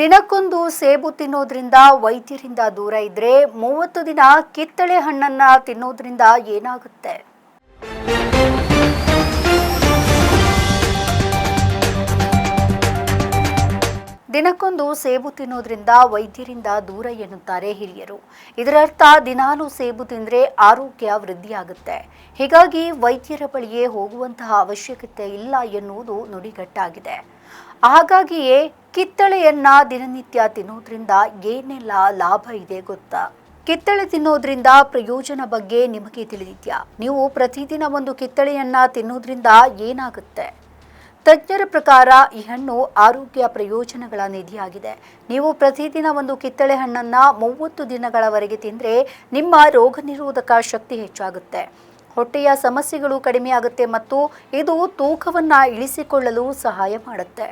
ದಿನಕ್ಕೊಂದು ಸೇಬು ತಿನ್ನೋದ್ರಿಂದ ವೈದ್ಯರಿಂದ ದೂರ ಇದ್ರೆ ಮೂವತ್ತು ದಿನ ಕಿತ್ತಳೆ ಹಣ್ಣನ್ನ ತಿನ್ನೋದ್ರಿಂದ ಏನಾಗುತ್ತೆ? ದಿನಕ್ಕೊಂದು ಸೇಬು ತಿನ್ನೋದ್ರಿಂದ ವೈದ್ಯರಿಂದ ದೂರ ಎನ್ನುತ್ತಾರೆ ಹಿರಿಯರು. ಇದರರ್ಥ ದಿನಾಲು ಸೇಬು ತಿಂದ್ರೆ ಆರೋಗ್ಯ ವೃದ್ಧಿಯಾಗುತ್ತೆ. ಹೀಗಾಗಿ ವೈದ್ಯರ ಬಳಿಯೇ ಹೋಗುವಂತಹ ಅವಶ್ಯಕತೆ ಇಲ್ಲ ಎನ್ನುವುದು ನುಡಿಗಟ್ಟಾಗಿದೆ. ಹಾಗಾಗಿಯೇ ಕಿತ್ತಳೆಯನ್ನ ದಿನನಿತ್ಯ ತಿನ್ನೋದ್ರಿಂದ ಏನೆಲ್ಲ ಲಾಭ ಇದೆ ಗೊತ್ತಾ? ಕಿತ್ತಳೆ ತಿನ್ನೋದ್ರಿಂದ ಪ್ರಯೋಜನ ಬಗ್ಗೆ ನಿಮಗೆ ತಿಳಿದಿದ್ಯಾ? ನೀವು ಪ್ರತಿದಿನ ಒಂದು ಕಿತ್ತಳೆಯನ್ನ ತಿನ್ನೋದ್ರಿಂದ ಏನಾಗುತ್ತೆ? ತಜ್ಞರ ಪ್ರಕಾರ ಈ ಹಣ್ಣು ಆರೋಗ್ಯ ಪ್ರಯೋಜನಗಳ ನಿಧಿಯಾಗಿದೆ. ನೀವು ಪ್ರತಿದಿನ ಒಂದು ಕಿತ್ತಳೆ ಹಣ್ಣನ್ನು ಮೂವತ್ತು ದಿನಗಳವರೆಗೆ ತಿಂದರೆ ನಿಮ್ಮ ರೋಗ ನಿರೋಧಕ ಶಕ್ತಿ ಹೆಚ್ಚಾಗುತ್ತೆ. ಹೊಟ್ಟೆಯ ಸಮಸ್ಯೆಗಳು ಕಡಿಮೆಯಾಗುತ್ತೆ ಮತ್ತು ಇದು ತೂಕವನ್ನು ಇಳಿಸಿಕೊಳ್ಳಲು ಸಹಾಯ ಮಾಡುತ್ತೆ.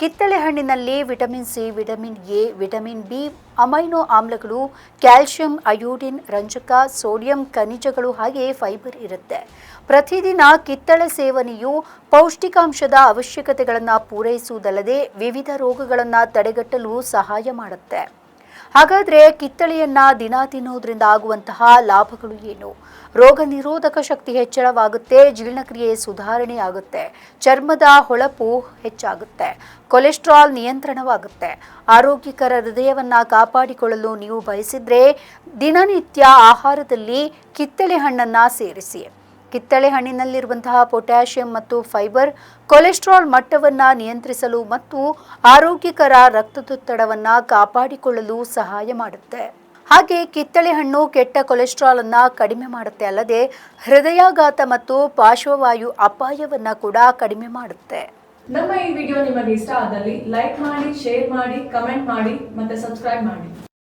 ಕಿತ್ತಳೆ ಹಣ್ಣಿನಲ್ಲಿ vitamin C, vitamin A, vitamin B, amino ಆಮ್ಲಗಳು ಕ್ಯಾಲ್ಸಿಯಂ ಅಯೋಡಿನ್, ರಂಜಕ, ಸೋಡಿಯಂ, ಖನಿಜಗಳು ಹಾಗೆ ಫೈಬರ್ ಇರುತ್ತೆ. ಪ್ರತಿದಿನ ಕಿತ್ತಳೆ ಸೇವನೆಯು ಪೌಷ್ಟಿಕಾಂಶದ ಅವಶ್ಯಕತೆಗಳನ್ನು ಪೂರೈಸುವುದಲ್ಲದೆ ವಿವಿಧ ರೋಗಗಳನ್ನು ತಡೆಗಟ್ಟಲು ಸಹಾಯ ಮಾಡುತ್ತೆ. ಹಾಗಾದ್ರೆ ಕಿತ್ತಳೆಯನ್ನ ದಿನ ತಿನ್ನೋದ್ರಿಂದ ಆಗುವಂತಹ ಲಾಭಗಳು ಏನು? ರೋಗ ನಿರೋಧಕ ಶಕ್ತಿ ಹೆಚ್ಚಳವಾಗುತ್ತೆ, ಜೀರ್ಣಕ್ರಿಯೆ ಸುಧಾರಣೆ ಆಗುತ್ತೆ ಚರ್ಮದ ಹೊಳಪು ಹೆಚ್ಚಾಗುತ್ತೆ, ಕೊಲೆಸ್ಟ್ರಾಲ್ ನಿಯಂತ್ರಣವಾಗುತ್ತೆ. ಆರೋಗ್ಯಕರ ಹೃದಯವನ್ನ ಕಾಪಾಡಿಕೊಳ್ಳಲು ನೀವು ಬಯಸಿದ್ರೆ ದಿನನಿತ್ಯ ಆಹಾರದಲ್ಲಿ ಕಿತ್ತಳೆ ಹಣ್ಣನ್ನ ಸೇರಿಸಿ. ಕಿತ್ತಳೆ ಹಣ್ಣಿನಲ್ಲಿರುವಂತಹ ಪೊಟ್ಯಾಷಿಯಂ ಮತ್ತು ಫೈಬರ್ ಕೊಲೆಸ್ಟ್ರಾಲ್ ಮಟ್ಟವನ್ನು ನಿಯಂತ್ರಿಸಲು ಮತ್ತು ಆರೋಗ್ಯಕರ ರಕ್ತದೊತ್ತಡವನ್ನು ಕಾಪಾಡಿಕೊಳ್ಳಲು ಸಹಾಯ ಮಾಡುತ್ತೆ. ಹಾಗೆ ಕಿತ್ತಳೆ ಹಣ್ಣು ಕೆಟ್ಟ ಕೊಲೆಸ್ಟ್ರಾಲ್ ಅನ್ನ ಕಡಿಮೆ ಮಾಡುತ್ತೆ ಅಲ್ಲದೆ ಹೃದಯಾಘಾತ ಮತ್ತು ಪಾರ್ಶ್ವವಾಯು ಅಪಾಯವನ್ನ ಕೂಡ ಕಡಿಮೆ ಮಾಡುತ್ತೆ. ನಮ್ಮ ಈ ವಿಡಿಯೋ ನಿಮಗೆ ಇಷ್ಟ ಆದಲ್ಲಿ ಲೈಕ್ ಮಾಡಿ, ಶೇರ್ ಮಾಡಿ, ಕಮೆಂಟ್ ಮಾಡಿ ಮತ್ತೆ ಸಬ್ಸ್ಕ್ರೈಬ್ ಮಾಡಿ.